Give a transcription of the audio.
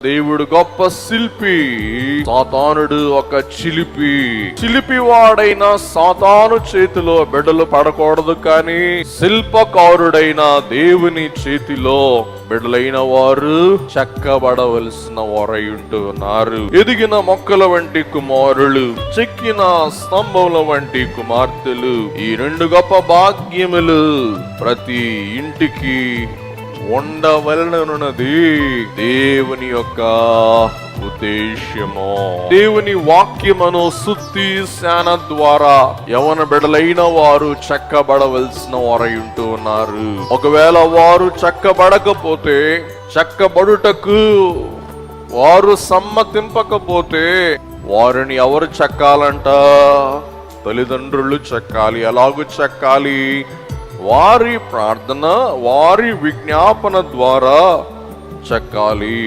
దేవుడు గొప్ప శిల్పి సాతానుడు ఒక చిలిపి. చిలిపి వాడైన సాతాను చేతిలో బిడ్డలు పడకూడదు కానీ శిల్పకారుడైన దేవుని చేతిలో బిడ్డలైన వారు చెక్కబడవలసిన వారై ఉంటున్నారు ఎదిగిన మొక్కల వంటి కుమారులు చెక్కిన స్తంభముల వంటి కుమార్తెలు ఈ రెండు గొప్ప భాగ్యములు ప్రతి ఇంటికి ఉండవలననున్నది దేవుని యొక్క ఉద్దేశ్యము. దేవుని వాక్యమును శుద్ధి శాన ద్వారా యవన బిడలైన వారు చెక్కబడవలసిన వారై ఉంటూ ఉన్నారు. ఒకవేళ వారు చెక్కబడకపోతే చెక్కబడుటకు వారు సమ్మతింపకపోతే వారిని ఎవరు చెక్కాలంట? తల్లిదండ్రులు చెక్కాలి ఎలాగూ చెక్కాలి? వారి ప్రార్థన వారి విజ్ఞాపన ద్వారా చెక్కాలి.